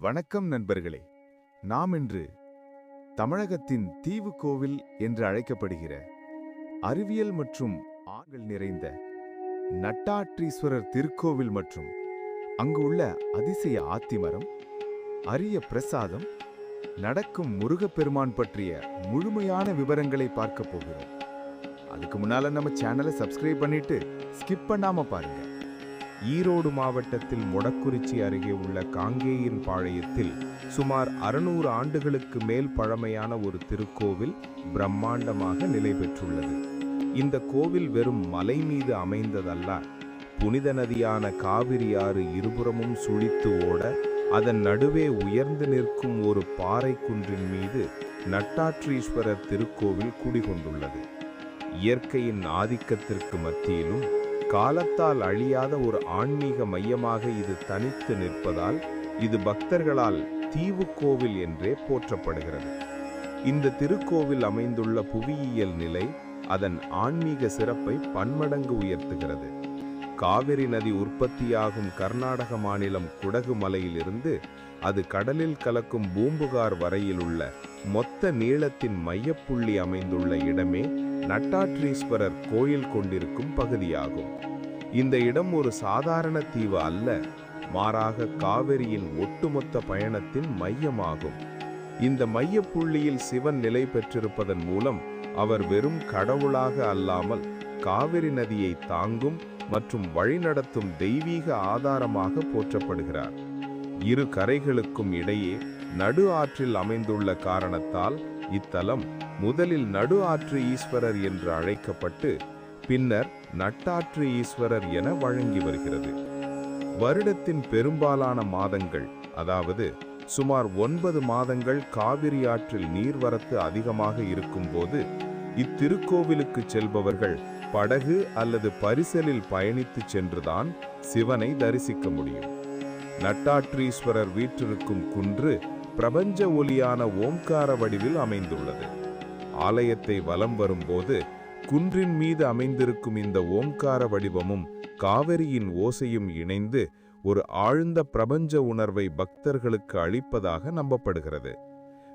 வணக்கம் நண்பர்களே. நாம் இன்று தமிழகத்தின் தீவு கோவில் என்று அழைக்கப்படுகிற அறிவியல் மற்றும் ஆண்கள் நிறைந்த நட்டாற்றீஸ்வரர் திருக்கோவில் மற்றும் அங்கு உள்ள அதிசய ஆத்திமரம் அரிய பிரசாதம் நடக்கும் முருகப்பெருமான் பற்றிய முழுமையான விவரங்களை பார்க்க போகிறோம். அதுக்கு முன்னால நம்ம சேனலை சப்ஸ்கிரைப் பண்ணிட்டு ஸ்கிப் பண்ணாம பாருங்க. ஈரோடு மாவட்டத்தில் மொடக்குறிச்சி அருகே உள்ள காங்கேயின் பாளையத்தில் சுமார் அறுநூறு ஆண்டுகளுக்கு மேல் பழமையான ஒரு திருக்கோவில் பிரம்மாண்டமாக நிலை பெற்றுள்ளது. இந்த கோவில் வெறும் மலை மீது அமைந்ததல்ல புனித நதியான காவிரி ஆறு இருபுறமும் சுழித்து ஓட அதன் நடுவே உயர்ந்து நிற்கும் ஒரு பாறை குன்றின் மீது நட்டாற்றீஸ்வரர் திருக்கோவில் குடிகொண்டுள்ளது. இயற்கையின் ஆதிக்கத்திற்கு மத்தியிலும் காலத்தால் அழியாத ஒரு ஆன்மீக மையமாக இது தனித்து நிற்பதால் இது பக்தர்களால் தீவு கோவில் என்றே போற்றப்படுகிறது. இந்த திருக்கோவில் அமைந்துள்ள புவியியல் நிலை அதன் ஆன்மீக சிறப்பை பன்மடங்கு உயர்த்துகிறது. காவிரி நதி உற்பத்தியாகும் கர்நாடக மாநிலம் குடகு மலையிலிருந்து அது கடலில் கலக்கும் பூம்புகார் வரையில் உள்ள மொத்த நீளத்தின் மையப்புள்ளி அமைந்துள்ள இடமே நட்டாற்றீஸ்வரர் கோயில் கொண்டிருக்கும் பகுதியாகும். இந்த இடம் ஒரு சாதாரண தீவு அல்ல மாறாக காவிரியின் ஒட்டுமொத்த பயணத்தின் மையமாகும். இந்த மையப்புள்ளியில் சிவன் நிலை பெற்றிருப்பதன் மூலம் அவர் வெறும் கடவுளாக அல்லாமல் காவிரி நதியை தாங்கும் மற்றும் வழிநடத்தும் தெய்வீக ஆதாரமாக போற்றப்படுகிறார். இரு கரைகளுக்கும் இடையே நடு ஆற்றில் அமைந்துள்ள காரணத்தால் இத்தலம் முதலில் நடு ஆற்று ஈஸ்வரர் என்று அழைக்கப்பட்டு பின்னர் நட்டாற்று ஈஸ்வரர் என வழங்கி வருகிறது. வருடத்தின் பெரும்பாலான மாதங்கள் அதாவது சுமார் ஒன்பது மாதங்கள் காவிரி ஆற்றில் நீர்வரத்து அதிகமாக இருக்கும்போது இத்திருக்கோவிலுக்கு செல்பவர்கள் படகு அல்லது பரிசலில் பயணித்துச் சென்றுதான் சிவனை தரிசிக்க முடியும். நட்டாற்றீஸ்வரர் வீற்றிருக்கும் குன்று பிரபஞ்ச ஒலியான ஓம்கார வடிவில் அமைந்துள்ளது. ஆலயத்தை வலம் வரும்போது குன்றின் மீது அமைந்திருக்கும் இந்த ஓம்கார வடிவமும் காவிரியின் ஓசையும் இணைந்து ஒரு ஆழ்ந்த பிரபஞ்ச உணர்வை பக்தர்களுக்கு அளிப்பதாக நம்பப்படுகிறது.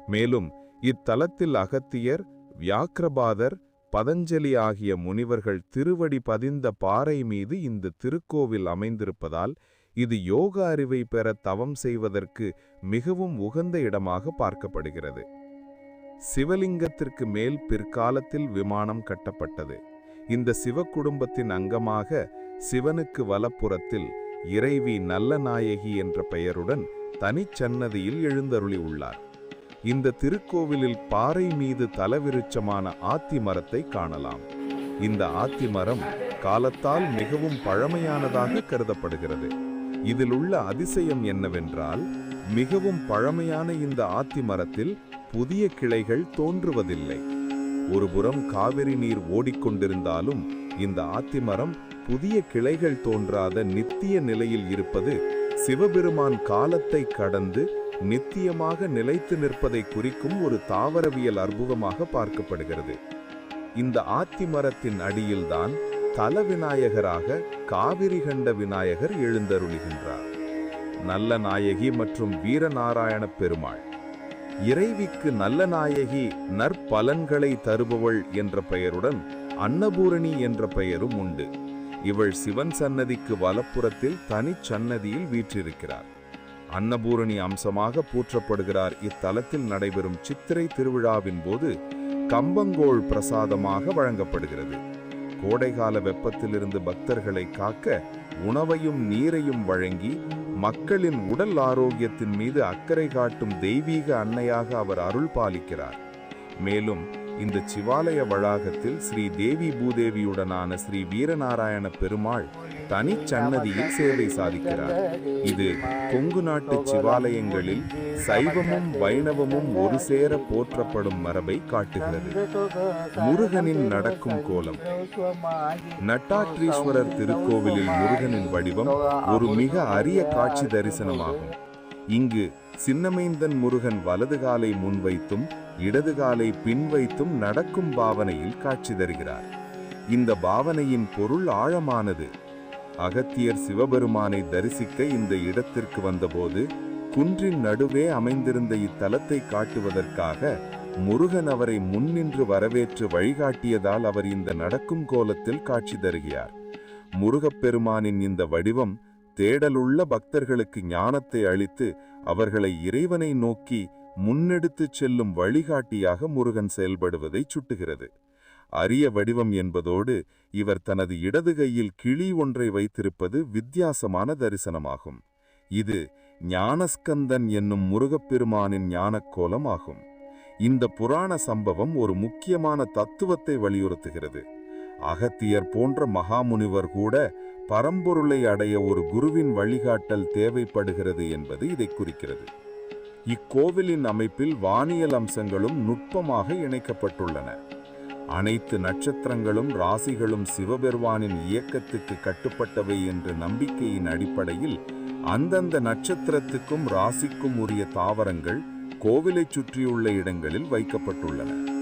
மேலும் இத்தலத்தில் அகத்தியர் வியாக்கிரபாதர் பதஞ்சலி ஆகிய முனிவர்கள் திருவடி பதிந்த பாறை மீது இந்த திருக்கோவில் அமைந்திருப்பதால் இது யோக அறிவை பெற தவம் செய்வதற்கு மிகவும் உகந்த இடமாக பார்க்கப்படுகிறது. சிவலிங்கத்திற்கு மேல் பிற்காலத்தில் விமானம் கட்டப்பட்டது. இந்த சிவ குடும்பத்தின் அங்கமாக சிவனுக்கு வலப்புறத்தில் இறைவி நல்ல நாயகி என்ற பெயருடன் தனிச்சன்னதியில் எழுந்தருளி உள்ளார். இந்த திருக்கோவிலில் பாறை மீது தலவிருச்சமான ஆத்தி மரத்தை காணலாம். இந்த ஆத்தி மரம் காலத்தால் மிகவும் பழமையானதாக கருதப்படுகிறது. இதில் உள்ள அதிசயம் என்னவென்றால் மிகவும் பழமையான இந்த ஆத்தி மரத்தில் புதிய கிளைகள் தோன்றுவதில்லை. ஒருபுறம் காவிரி நீர் ஓடிக்கொண்டிருந்தாலும் இந்த ஆத்திமரம் புதிய கிளைகள் தோன்றாத நித்திய நிலையில் இருப்பது சிவபெருமான் காலத்தை கடந்து நித்தியமாக நிலைத்து நிற்பதை குறிக்கும் ஒரு தாவரவியல் அற்புதமாக பார்க்கப்படுகிறது. இந்த ஆத்தி மரத்தின் அடியில்தான் தல விநாயகராக காவிரி கண்ட விநாயகர் எழுந்தருளிகின்றார். நல்ல நாயகி மற்றும் வீரநாராயண பெருமாள். இறைவிக்கு நல்ல நாயகி நற்பலன்களை தருபவள் என்ற பெயருடன் அன்னபூரணி என்ற பெயரும் உண்டு. இவள் சிவன் சன்னதிக்கு வலப்புறத்தில் தனிச் சன்னதியில் வீற்றிருக்கிறார். அன்னபூரணி அம்சமாக போற்றப்படுகிறார். இத்தலத்தில் நடைபெறும் சித்திரை திருவிழாவின் போது கம்பங்கோள் பிரசாதமாக வழங்கப்படுகிறது. கோடைகால வெப்பத்திலிருந்து பக்தர்களை காக்க உணவையும் நீரையும் வழங்கி மக்களின் உடல் ஆரோக்கியத்தின் மீது அக்கறை காட்டும் தெய்வீக அன்னையாக அவர் அருள் பாலிக்கிறார். மேலும் இந்த சிவாலய வளாகத்தில் ஸ்ரீ தேவி பூதேவியுடனான ஸ்ரீ வீரநாராயண பெருமாள் தனிச்சன்னதியில் சேவை சாதிக்கிறார். இது கொங்கு நாட்டு சிவாலயங்களில் சைவமும் வைணவமும் ஒரு சேர போற்றப்படும் மரபை காட்டுகிறது. முருகனின் நடக்கும் கோலம். நட்டாற்றீஸ்வரர் திருக்கோவிலில் முருகனின் வடிவம் ஒரு மிக அரிய காட்சி தரிசனமாகும். இங்கு சின்னமைந்தன் முருகன் வலது காலை முன்வைத்தும் இடது காலை பின்வைத்தும் நடக்கும் பாவனையில் காட்சி தருகிறார். இந்த பாவனையின் பொருள் ஆழமானது. அகத்தியர் சிவபெருமானை தரிசிக்க இந்த இடத்திற்கு வந்தபோது குன்றின் நடுவே அமைந்திருந்த இத்தலத்தை காட்டுவதற்காக முருகன் அவரை முன்னின்று வரவேற்று வழிகாட்டியதால் அவர் இந்த நடக்கும் கோலத்தில் காட்சி தருகிறார். முருகப்பெருமானின் இந்த வடிவம் தேடலுள்ள பக்தர்களுக்கு ஞானத்தை அளித்து அவர்களை இறைவனை நோக்கி முன்னெடுத்துச் செல்லும் வழிகாட்டியாக முருகன் செயல்படுவதை சுட்டுகிறது. அரிய வடிவம் என்பதோடு இவர் தனது இடது கையில் கிளி ஒன்றை வைத்திருப்பது வித்தியாசமான தரிசனமாகும். இது ஞானஸ்கந்தன் என்னும் முருகப்பெருமானின் ஞானக்கோலம் ஆகும் இந்த புராண சம்பவம் ஒரு முக்கியமான தத்துவத்தை வலியுறுத்துகிறது. அகத்தியர் போன்ற மகாமுனிவர் கூட பரம்பொருளை அடைய ஒரு குருவின் வழிகாட்டல் தேவைப்படுகிறது என்பது இதை குறிக்கிறது. இக்கோவிலின் அமைப்பில் வானியல் அம்சங்களும் நுட்பமாக இணைக்கப்பட்டுள்ளன. அனைத்து நட்சத்திரங்களும் ராசிகளும் சிவபெருவானின் இயக்கத்துக்கு கட்டுப்பட்டவை என்ற நம்பிக்கையின் அடிப்படையில் அந்தந்த நட்சத்திரத்துக்கும் ராசிக்கும் உரிய தாவரங்கள் கோவிலைச் சுற்றியுள்ள இடங்களில் வைக்கப்பட்டுள்ளன.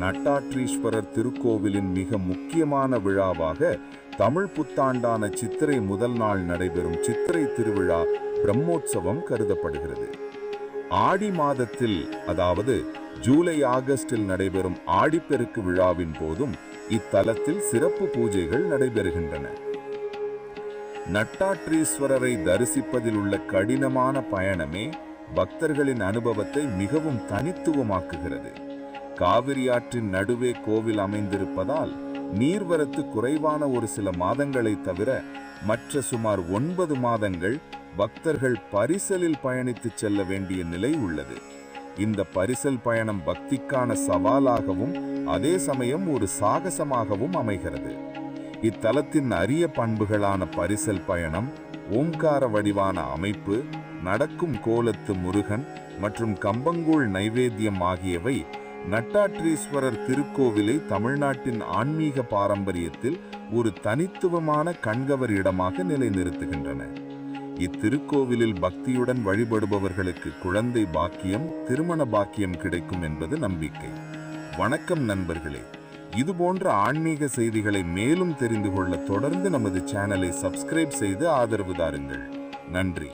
நட்டாற்றீஸ்வரர் திருக்கோவிலின் மிக முக்கியமான விழாவாக தமிழ் புத்தாண்டான சித்திரை முதல் நாள் நடைபெறும் சித்திரை திருவிழா பிரம்மோற்சவம் கருதப்படுகிறது. ஆடி மாதத்தில் அதாவது ஜூலை ஆகஸ்டில் நடைபெறும் ஆடிப்பெருக்கு விழாவின் போதும் இத்தலத்தில் சிறப்பு பூஜைகள் நடைபெறுகின்றன. நட்டாற்றீஸ்வரரை தரிசிப்பதில் உள்ள கடினமான பயணமே பக்தர்களின் அனுபவத்தை மிகவும் தனித்துவமாக்குகிறது. காவிரி ஆற்றின் நடுவே கோவில் அமைந்திருப்பதால் நீர்வரத்து குறைவான ஒரு சில மாதங்களை தவிர மற்ற சுமார் ஒன்பது மாதங்கள் பக்தர்கள் பரிசலில் பயணித்துச் செல்ல வேண்டிய நிலை உள்ளது. இந்த பரிசல் பயணம் பக்திக்கான சவாலாகவும் அதே சமயம் ஒரு சாகசமாகவும் அமைகிறது. இத்தலத்தின் அரிய பண்புகளான பரிசல் பயணம் ஓம்கார வடிவான அமைப்பு நடக்கும் கோலத்து முருகன் மற்றும் கம்பங்கூழ் நைவேத்தியம் ஆகியவை நட்டாற்றீஸ்வரர் திருக்கோவிலை தமிழ்நாட்டின் ஆன்மீக பாரம்பரியத்தில் ஒரு தனித்துவமான கண்கவர் இடமாக நிலைநிறுத்துகின்றன. இத்திருக்கோவிலில் பக்தியுடன் வழிபடுபவர்களுக்கு குழந்தை பாக்கியம் திருமண பாக்கியம் கிடைக்கும் என்பது நம்பிக்கை. வணக்கம் நண்பர்களே. இதுபோன்ற ஆன்மீக செய்திகளை மேலும் தெரிந்து கொள்ள தொடர்ந்து நமது சேனலை சப்ஸ்கிரைப் செய்து ஆதரவு தாருங்கள். நன்றி.